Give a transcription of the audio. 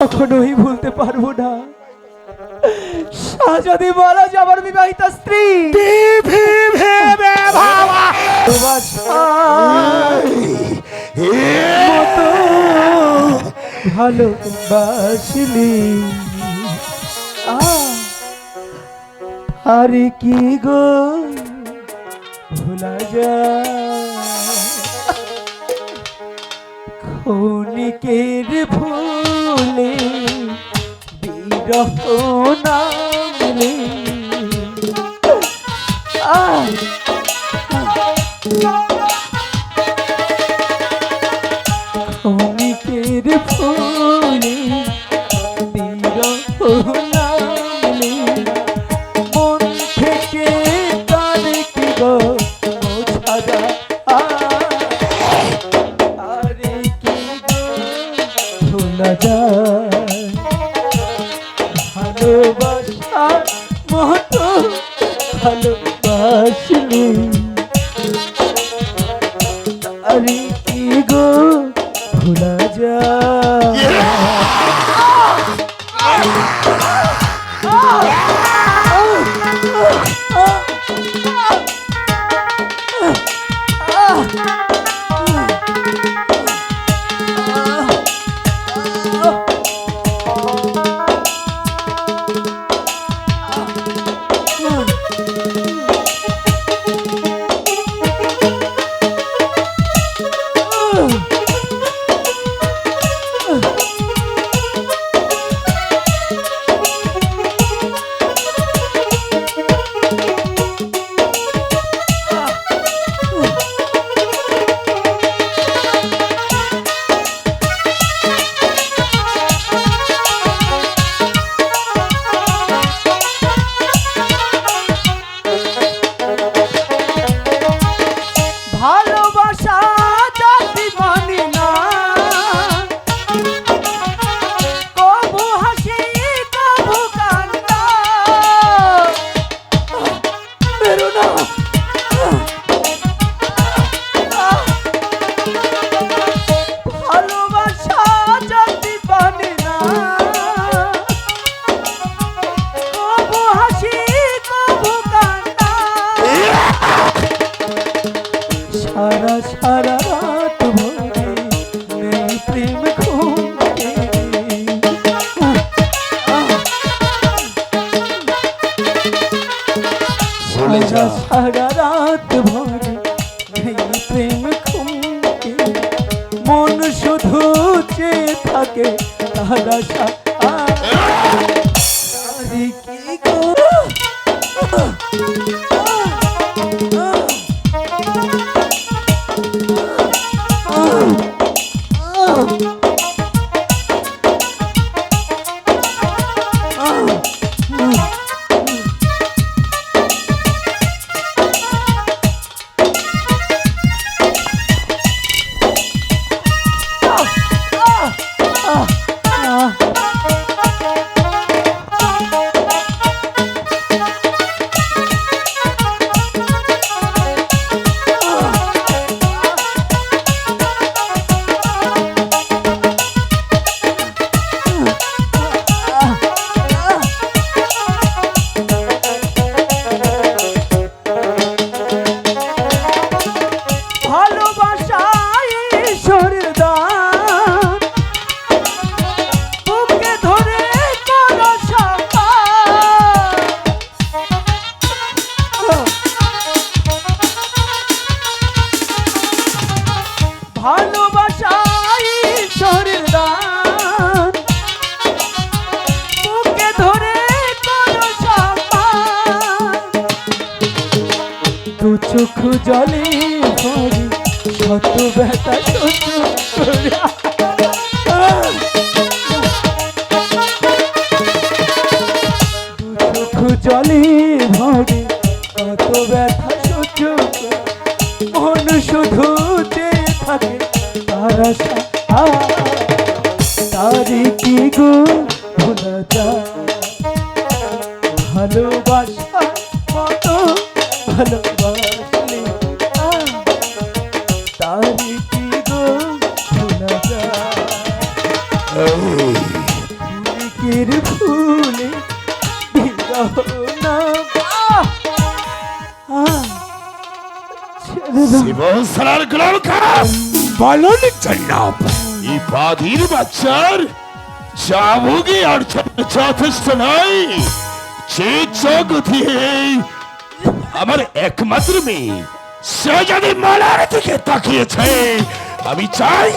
কখনোই ভুলতে পারব না। শাহজাদি বলা যাবার বিবাহিতা স্ত্রী। মতো ভালোবাসলি আরে কি গো ভোলা যায় ক্ষণিকের ভুলে বিরহ নামলে। আহ! ভালোবাসা মতো ভালোবাসলি। আরে কি গো ভোলা যায় ভালোবাসা শুধু যে থাকে তার আশা। ভালোবাসায় ঈশ্বরের দান। বুকে ধরে করো দু চোখ জলে ভরে শত ব্যথা সহ্য ভরসা তারি কি গো ভোলা যায়? ভালোবাসা কত ভালোবাসলে? তারি কি গো ভোলা যায়? ফুলে বিরহ না। Se vão sarar o বলুন জনাব এই বাদির বাচ্চার চাবুকে আর যথেষ্ট নয় যে দিয়ে আমার একমাত্র মেয়ে, সে যদি মালার দিকে তাকিয়েছে, আমি চাই